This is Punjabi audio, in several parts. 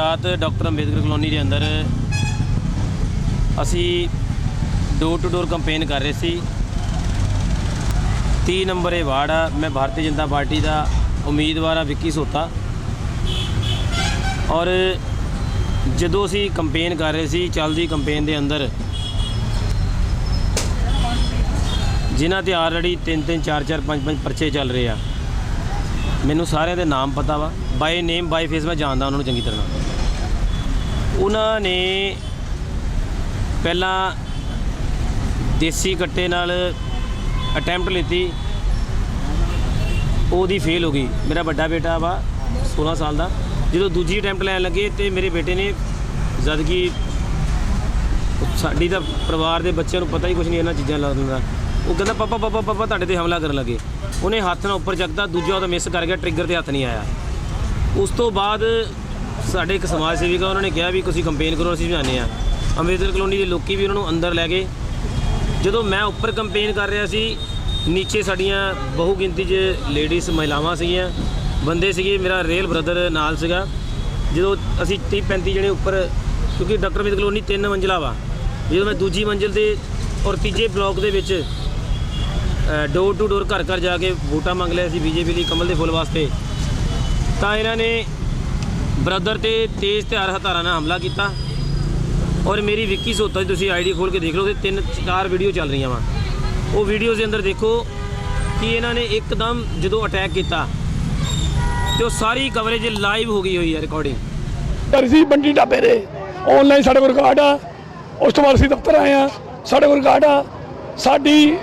ਰਾਤ ਡਾਕਟਰ ਅੰਬੇਦਕਰ ਕਲੋਨੀ ਦੇ ਅੰਦਰ ਅਸੀਂ ਡੋਰ ਟੂ ਡੋਰ ਕੰਪੇਨ ਕਰ ਰਹੇ ਸੀ। 30 ਨੰਬਰ ਇਹ ਵਾਰਡ ਆ। ਮੈਂ ਭਾਰਤੀ ਜਨਤਾ ਪਾਰਟੀ ਦਾ ਉਮੀਦਵਾਰ ਆ, ਵਿੱਕੀ ਸੋਤਾ। ਔਰ ਜਦੋਂ ਅਸੀਂ ਕੰਪੇਨ ਕਰ ਰਹੇ ਸੀ, ਚੱਲਦੀ ਕੰਪੇਨ ਦੇ ਅੰਦਰ ਜਿਨ੍ਹਾਂ ਤੇ ਆਲਰੇਡੀ 3 3 4 4 5 5 ਪਰਚੇ ਚੱਲ ਰਹੇ ਆ। ਮੈਨੂੰ ਸਾਰਿਆਂ ਦੇ ਨਾਮ ਪਤਾ ਵਾ। ਬਾਈ ਨੇਮ ਬਾਈ ਫੇਸ ਮੈਂ ਜਾਣਦਾ ਉਹਨਾਂ ਨੂੰ ਚੰਗੀ ਤਰ੍ਹਾਂ। ਉਹਨਾਂ ਨੇ ਪਹਿਲਾਂ ਦੇਸੀ ਕੱਟੇ ਨਾਲ ਅਟੈਂਪਟ ਲਿੱਤੀ। ਉਹਦੀ ਫੇਲ ਹੋ ਗਈ। ਮੇਰਾ ਵੱਡਾ ਬੇਟਾ ਵਾ 16 ਸਾਲ ਦਾ। ਜਦੋਂ ਦੂਜੀ ਅਟੈਂਪਟ ਲੈਣ ਲੱਗੇ ਤੇ ਮੇਰੇ ਬੇਟੇ ਨੇ ਜਦ ਕਿ ਸਾਡੀ ਤਾਂ ਪਰਿਵਾਰ ਦੇ ਬੱਚਿਆਂ ਨੂੰ ਪਤਾ ਹੀ ਕੁਝ ਨਹੀਂ ਇਹਨਾਂ ਚੀਜ਼ਾਂ ਲੱਗਣ ਦਾ ਉਹ ਕਹਿੰਦਾ, ਪਾਪਾ ਪਾਪਾ ਪਾਪਾ, ਤੁਹਾਡੇ ਤੇ ਹਮਲਾ ਕਰਨ ਲੱਗੇ। ਉਹਨੇ ਹੱਥ ਨਾਲ ਉੱਪਰ ਚੱਕਦਾ ਦੂਜਾ ਉਹਦਾ ਮਿਸ ਕਰ ਗਿਆ ਟ੍ਰਿਗਰ ਤੇ ਹੱਥ ਨਹੀਂ ਆਇਆ। ਉਸ ਤੋਂ ਬਾਅਦ ਸਾਡੇ ਇੱਕ ਸਮਾਜ ਸੇਵੀਕਾ ਉਹਨਾਂ ਨੇ ਕਿਹਾ ਵੀ ਤੁਸੀਂ ਕੰਪੇਨ ਕਰੋ, ਅਸੀਂ ਜਾਣੇ ਆ ਅੰਬੇਦਕਰ ਕਲੋਨੀ ਦੇ ਲੋਕੀ ਵੀ ਉਹਨਾਂ ਨੂੰ ਅੰਦਰ ਲੈ ਗਏ। ਜਦੋਂ ਮੈਂ ਉੱਪਰ ਕੰਪੇਨ ਕਰ ਰਿਹਾ ਸੀ, ਨੀਚੇ ਸਾਡੀਆਂ ਬਹੁ ਗਿਣਤੀ 'ਚ ਲੇਡੀਜ਼ ਮਹਿਲਾਵਾਂ ਸੀਗੀਆਂ, ਬੰਦੇ ਸੀਗੇ, ਮੇਰਾ ਰੇਲ ਬ੍ਰਦਰ ਨਾਲ ਸੀਗਾ। ਜਦੋਂ ਅਸੀਂ 30 35 ਜਣੇ ਉੱਪਰ, ਕਿਉਂਕਿ ਡਾਕਟਰ ਅੰਬੇਦਕਰ ਕਲੋਨੀ ਤਿੰਨ ਮੰਜ਼ਲਾ ਵਾ, ਜਦੋਂ ਮੈਂ ਦੂਜੀ ਮੰਜ਼ਿਲ ਤੇ ਔਰ ਤੀਜੇ ਬਲਾਕ ਦੇ ਵਿੱਚ ਡੋਰ ਟੂ ਡੋਰ ਘਰ ਘਰ ਜਾ ਕੇ ਵੋਟਾਂ ਮੰਗ ਲਿਆ ਸੀ ਬੀਜੇਪੀ ਦੀ ਕਮਲ ਦੇ ਫੁੱਲ ਵਾਸਤੇ, ਤਾਂ ਇਹਨਾਂ ਨੇ ਬ੍ਰਦਰ ਤੇ ਤੇਜ਼ ਧਾਰ ਹਥਾਰਾਂ ਨਾਲ ਹਮਲਾ ਕੀਤਾ। ਔਰ ਮੇਰੀ ਵਿੱਕੀ ਸੋਤਾ ਜੀ ਤੁਸੀਂ ਆਈਡੀ ਖੋਲ ਕੇ ਦੇਖ ਲਓ ਤੇ ਤਿੰਨ ਚਾਰ ਵੀਡੀਓ ਚੱਲ ਰਹੀਆਂ ਵਾ। ਉਹ ਵੀਡੀਓਜ਼ ਦੇ ਅੰਦਰ ਦੇਖੋ ਕਿ ਇਹਨਾਂ ਨੇ ਇੱਕਦਮ ਜਦੋਂ ਅਟੈਕ ਕੀਤਾ, ਤੇ ਉਹ ਸਾਰੀ ਕਵਰੇਜ ਲਾਈਵ ਹੋ ਗਈ ਹੋਈ ਹੈ ਰਿਕਾਰਡਿੰਗ ਪਰ ਬੰਡੀ ਢਾਬੇ ਦੇ। ਆਨਲਾਈਨ ਸਾਡੇ ਕੋਲ ਰਿਕਾਰਡ ਆ। ਉਸ ਤੋਂ ਬਾਅਦ ਅਸੀਂ ਦਫ਼ਤਰ ਆਏ ਆ ਸਾਡੇ ਕੋਲ ਰਿਕਾਰਡ ਆ। ਸਾਡੀ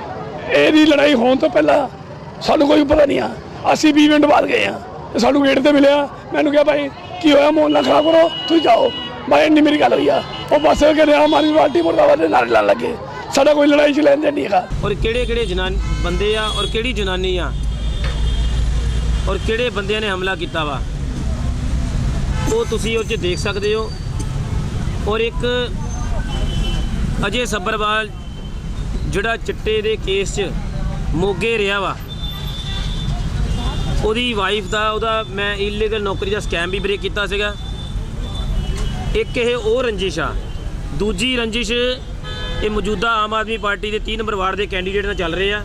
ਇਹਦੀ ਲੜਾਈ ਹੋਣ ਤੋਂ ਪਹਿਲਾਂ ਸਾਨੂੰ ਕੋਈ ਪਤਾ ਨਹੀਂ ਆ। ਅਸੀਂ 20 ਮਿੰਟ ਬਾਅਦ ਗਏ ਆ ਤੇ ਸਾਨੂੰ ਗੇਟ ਤੇ ਮਿਲਿਆ। ਮੈਨੂੰ ਕਿਹਾ ਭਾਈ ਕੀ ਹੋਇਆ? ਮੋਹਨ ਖਰਾਬ ਕਰੋ। ਤੁਸੀਂ ਜਾਓ। ਮੈਂ ਇੰਨੀ ਮੇਰੀ ਗੱਲ ਹੋਈ ਆ। ਉਹ ਬਸ ਕੇ ਰਿਹਾ ਮਾਰੀ ਪਾਰਟੀ ਮੁਰਦਾਬਾਦ ਦੇ ਨਾਲ ਲਾਣ ਲੱਗੇ। ਸਾਡਾ ਕੋਈ ਲੜਾਈ ਚ ਲੈਣ ਦੇਣ ਨਹੀਂ ਹੈਗਾ। ਔਰ ਕਿਹੜੇ ਕਿਹੜੇ ਜਨਾਨ ਬੰਦੇ ਆ ਔਰ ਕਿਹੜੀ ਜਨਾਨੀ ਆ? ਔਰ ਕਿਹੜੇ ਬੰਦਿਆਂ ਨੇ ਹਮਲਾ ਕੀਤਾ ਵਾ? ਉਹ ਤੁਸੀਂ ਉਹ 'ਚ ਦੇਖ ਸਕਦੇ ਹੋ। ਔਰ ਇੱਕ ਅਜੇ ਸੱਬਰਵਾਲ ਜਿਹੜਾ ਚਿੱਟੇ ਦੇ ਕੇਸ 'ਚ ਮੋਗੇ ਰਿਹਾ ਵਾ। ਉਹਦੀ ਵਾਈਫ ਦਾ, ਉਹਦਾ ਮੈਂ ਇਲੀਗਲ ਨੌਕਰੀ ਦਾ ਸਕੈਮ ਵੀ ਬ੍ਰੇਕ ਕੀਤਾ ਸੀਗਾ। ਇੱਕ ਇਹ ਉਹ ਰੰਜਿਸ਼ ਆ। ਦੂਜੀ ਰੰਜਿਸ਼, ਇਹ ਮੌਜੂਦਾ ਆਮ ਆਦਮੀ ਪਾਰਟੀ ਦੇ 3 ਨੰਬਰ ਵਾਰਡ ਦੇ ਕੈਂਡੀਡੇਟ ਨਾਲ ਚੱਲ ਰਹੇ ਆ।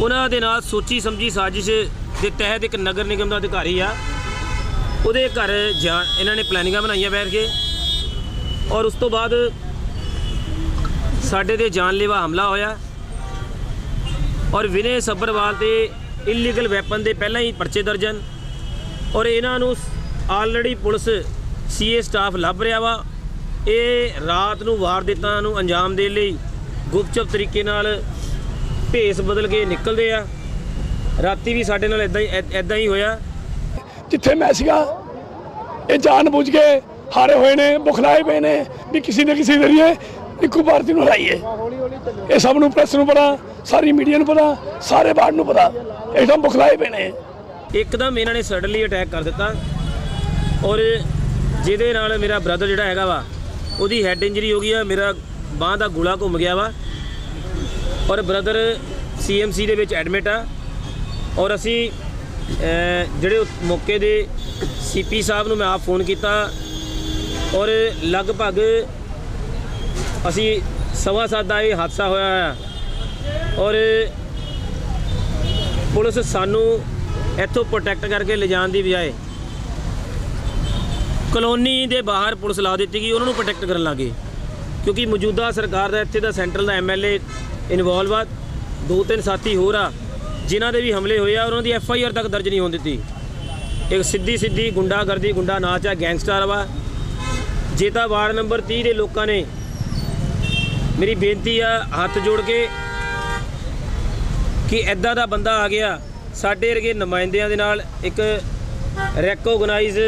ਉਹਨਾਂ ਦੇ ਨਾਲ ਸੋਚੀ ਸਮਝੀ ਸਾਜ਼ਿਸ਼ ਦੇ ਤਹਿਤ ਇੱਕ ਨਗਰ ਨਿਗਮ ਦਾ ਅਧਿਕਾਰੀ ਆ। ਉਹਦੇ ਘਰ ਜਾ, ਇਹਨਾਂ ਨੇ ਪਲੈਨਿੰਗਾਂ ਬਣਾਈਆਂ ਬੈਠ ਕੇ। ਔਰ ਉਸ ਤੋਂ ਬਾਅਦ ਸਾਡੇ ਤੇ ਜਾਨਲੇਵਾ ਹਮਲਾ ਹੋਇਆ। ਔਰ ਵਿਨੇ ਸੱਬਰਵਾਲ ਤੇ ਇਲੀਗਲ ਵੈਪਨ ਦੇ ਪਹਿਲਾਂ ਹੀ ਪਰਚੇ ਦਰਜ ਹਨ। ਔਰ ਇਹਨਾਂ ਨੂੰ ਆਲਰੇਡੀ ਪੁਲਿਸ ਸੀਏ ਸਟਾਫ ਲੱਭ ਰਿਹਾ ਵਾ। ਇਹ ਰਾਤ ਨੂੰ ਵਾਰਦਾਤਾਂ ਨੂੰ ਅੰਜਾਮ ਦੇਣ ਲਈ ਗੁਪਚੁਪ ਤਰੀਕੇ ਨਾਲ ਭੇਸ ਬਦਲ ਕੇ ਨਿਕਲਦੇ ਆ। ਰਾਤੀ ਵੀ ਸਾਡੇ ਨਾਲ ਇਦਾਂ ਹੀ ਇਦਾਂ ਹੀ ਹੋਇਆ। ਜਿੱਥੇ ਮੈਂ ਸੀਗਾ, ਇਹ ਜਾਣ ਬੁੱਝ ਕੇ ਹਾਰੇ ਹੋਏ ਨੇ, ਬੁਖਲਾਏ ਪਏ ਨੇ, ਵੀ ਕਿਸੇ ਨਾ ਕਿਸੇ ਜ਼ਰੀਏ ਇੱਕੋ ਭਾਰਤੀ ਨੂੰ ਹਰਾਈਏ ਇਹ ਸਭ ਨੂੰ ਪ੍ਰੈਸ ਨੂੰ ਪਤਾ, ਸਾਰੀ ਮੀਡੀਆ ਨੂੰ ਪਤਾ, ਸਾਰੇ ਬਾੜ ਨੂੰ ਪਤਾ। ਇੱਕਦਮ ਬੁਖਲਾਏ ਪਏ ਨੇ। ਇੱਕਦਮ ਇਹਨਾਂ ਨੇ ਸਡਨਲੀ ਅਟੈਕ ਕਰ ਦਿੱਤਾ ਔਰ ਜਿਹਦੇ ਨਾਲ ਮੇਰਾ ਬ੍ਰਦਰ ਜਿਹੜਾ ਹੈਗਾ ਵਾ, ਉਹਦੀ ਹੈਡ ਇੰਜਰੀ ਹੋ ਗਈ ਆ, ਮੇਰਾ ਬਾਹ ਦਾ ਗੋਲਾ ਘੁੰਮ ਗਿਆ ਵਾ। ਔਰ ਬ੍ਰਦਰ ਸੀਐਮਸੀ ਦੇ ਵਿੱਚ ਐਡਮਿਟ ਆ। ਔਰ ਅਸੀਂ ਜਿਹੜੇ ਉਸ ਮੌਕੇ ਦੇ ਸੀਪੀ ਸਾਹਿਬ ਨੂੰ ਮੈਂ ਆਪ ਫੋਨ ਕੀਤਾ ਔਰ ਲਗਭਗ ਅਸੀਂ ਸਵਾ ਸੱਤ ਦਾ ਇਹ ਹਾਦਸਾ ਹੋਇਆ ਆ। ਔਰ ਪੁਲਿਸ ਸਾਨੂੰ ਇੱਥੋਂ ਪ੍ਰੋਟੈਕਟ ਕਰਕੇ ਲਿਜਾਣ ਦੀ ਬਜਾਏ ਕਲੋਨੀ ਦੇ ਬਾਹਰ ਪੁਲਿਸ ਲਾ ਦਿੱਤੀ ਗਈ, ਉਹਨਾਂ ਨੂੰ ਪ੍ਰੋਟੈਕਟ ਕਰਨ ਲੱਗੇ। ਕਿਉਂਕਿ ਮੌਜੂਦਾ ਸਰਕਾਰ ਦਾ ਇੱਥੇ ਦਾ ਸੈਂਟਰਲ ਦਾ ਐਮਐਲਏ ਇਨਵੋਲਵ ਆ, ਦੋ ਤਿੰਨ ਸਾਥੀ ਹੋਰ ਆ, ਜਿਨ੍ਹਾਂ ਦੇ ਵੀ ਹਮਲੇ ਹੋਏ ਆ ਉਹਨਾਂ ਦੀ ਐਫ ਆਈ ਆਰ ਤੱਕ ਦਰਜ ਨਹੀਂ ਹੋਣ ਦਿੱਤੀ। ਇੱਕ ਸਿੱਧੀ ਸਿੱਧੀ ਗੁੰਡਾਗਰਦੀ, ਗੁੰਡਾ ਨਾਚ ਆ, ਗੈਂਗਸਟਰ ਵਾ। ਜੇ ਤਾਂ ਵਾਰਡ ਨੰਬਰ 30 ਦੇ ਲੋਕਾਂ ਨੇ ਮੇਰੀ ਬੇਨਤੀ ਆ ਹੱਥ ਜੋੜ ਕੇ ਕਿ ਐਦਾਂ ਦਾ ਬੰਦਾ ਆ ਗਿਆ, ਸਾਡੇ ਵਰਗੇ ਨੁਮਾਇੰਦਿਆਂ ਦੇ ਨਾਲ ਇੱਕ ਰੈਕੋਗਨਾਈਜ਼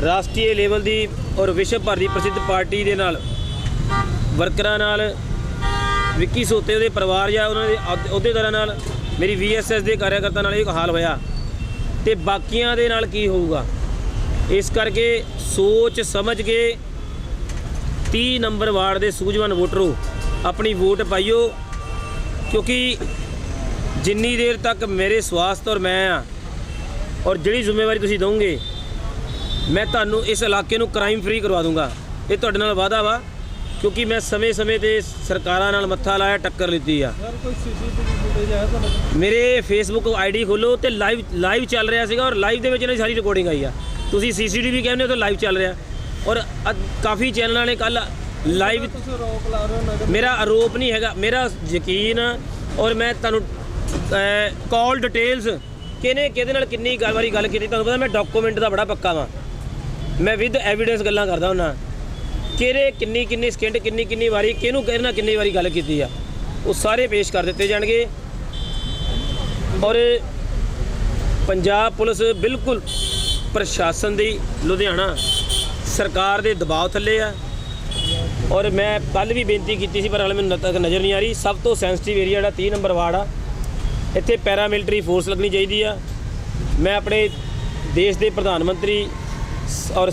ਰਾਸ਼ਟਰੀ ਲੈਵਲ ਦੀ ਔਰ ਵਿਸ਼ਵ ਭਰ ਦੀ ਪ੍ਰਸਿੱਧ ਪਾਰਟੀ ਦੇ ਨਾਲ ਵਰਕਰਾਂ ਨਾਲ, ਵਿੱਕੀ ਸੋਤੇ ਦੇ ਪਰਿਵਾਰ ਜਾਂ ਉਹਨਾਂ ਦੇ ਅਹੁਦ- ਅਹੁਦੇਦਾਰਾਂ ਨਾਲ, ਮੇਰੀ ਵੀਐਸਐਸ ਦੇ ਕਾਰਜਕਰਤਾ ਨਾਲ ਇਹ ਹਾਲ ਹੋਇਆ। ਤੇ ਬਾਕੀਆਂ ਦੇ ਨਾਲ ਕੀ ਹੋਊਗਾ? ਇਸ ਕਰਕੇ ਸੋਚ ਸਮਝ ਕੇ 30 ਨੰਬਰ ਵਾਰਡ ਦੇ ਸੂਝਵਾਨ ਵੋਟਰੋ, ਆਪਣੀ ਵੋਟ ਪਾਈਓ, ਕਿਉਂਕਿ ਜਿੰਨੀ ਦੇਰ ਤੱਕ ਮੇਰੇ ਸਵਾਸਥ ਔਰ ਮੈਂ ਆ, ਔਰ ਜਿਹੜੀ ਜ਼ਿੰਮੇਵਾਰੀ ਤੁਸੀਂ ਦੋਗੇ, ਮੈਂ ਤੁਹਾਨੂੰ ਇਸ ਇਲਾਕੇ ਨੂੰ ਕ੍ਰਾਈਮ ਫ੍ਰੀ ਕਰਵਾ ਦੂੰਗਾ। ਇਹ ਤੁਹਾਡੇ ਨਾਲ ਵਾਅਦਾ ਵਾ, ਕਿਉਂਕਿ ਮੈਂ ਸਮੇਂ-ਸਮੇਂ ਤੇ ਸਰਕਾਰਾਂ ਨਾਲ ਮੱਥਾ ਲਾਇਆ, ਟੱਕਰ ਲਿੱਤੀ ਆ। ਮੇਰੇ ਫੇਸਬੁੱਕ ਆਈਡੀ ਖੋਲੋ ਤੇ ਲਾਈਵ ਲਾਈਵ ਚੱਲ ਰਿਹਾ ਸੀਗਾ ਔਰ ਲਾਈਵ ਦੇ ਵਿੱਚ ਇਹਨਾਂ ਦੀ ਸਾਰੀ ਰਿਕਾਰਡਿੰਗ ਆਈ ਆ। ਤੁਸੀਂ ਸੀਸੀਟੀਵੀ ਕਹਿੰਦੇ ਹੋ ਤਾਂ ਲਾਈਵ ਚੱਲ ਰਿਹਾ। ਔਰ ਕਾਫੀ ਚੈਨਲਾਂ ਨੇ ਕੱਲ ਲਾਈਵ ਤੁਸੀਂ ਰੋਕ ਲਾ ਰਹੇ ਹੋ ਨਗਰ ਮੇਰਾ ਆਰੋਪ ਨਹੀਂ ਹੈਗਾ ਮੇਰਾ ਯਕੀਨ ਆ ਔਰ ਮੈਂ ਤੁਹਾਨੂੰ ਕਾਲ ਡਿਟੇਲਸ ਕਿਹਨੇ ਕਿਹਦੇ ਨਾਲ ਕਿੰਨੀ ਗੱਲ ਵਾਰੀ ਗੱਲ ਕੀਤੀ ਤੁਹਾਨੂੰ ਪਤਾ ਮੈਂ ਡਾਕੂਮੈਂਟ ਦਾ ਬੜਾ ਪੱਕਾ ਵਾਂ। ਮੈਂ ਵਿਦ ਐਵੀਡੈਂਸ ਗੱਲਾਂ ਕਰਦਾ ਹੁੰਨਾ। ਕਿਹੜੇ ਕਿੰਨੀ ਕਿੰਨੀ ਸਕਿੰਟ ਕਿੰਨੀ ਕਿੰਨੀ ਵਾਰੀ ਕਿਹਨੂੰ ਨਾਲ ਕਿੰਨੀ ਵਾਰੀ ਗੱਲ ਕੀਤੀ ਆ ਉਹ ਸਾਰੇ ਪੇਸ਼ ਕਰ ਦਿੱਤੇ ਜਾਣਗੇ। ਔਰ ਪੰਜਾਬ ਪੁਲਿਸ ਬਿਲਕੁਲ ਪ੍ਰਸ਼ਾਸਨ ਦੀ ਲੁਧਿਆਣਾ ਸਰਕਾਰ ਦੇ ਦਬਾਅ ਥੱਲੇ ਆ। ਔਰ ਮੈਂ ਕੱਲ ਵੀ ਬੇਨਤੀ ਕੀਤੀ ਸੀ, ਪਰ ਹਾਲੇ ਮੈਨੂੰ ਤੱਕ ਨਜ਼ਰ ਨਹੀਂ ਆ ਰਹੀ। ਸਭ ਤੋਂ ਸੈਂਸਿਟਿਵ ਏਰੀਆ ਜਿਹੜਾ 30 ਨੰਬਰ ਵਾਰਡ ਆ, ਇੱਥੇ ਪੈਰਾਮਿਲਟਰੀ ਫੋਰਸ ਲੱਗਣੀ ਚਾਹੀਦੀ ਆ। ਮੈਂ ਆਪਣੇ ਦੇਸ਼ ਦੇ ਪ੍ਰਧਾਨ ਮੰਤਰੀ ਸ- ਔਰ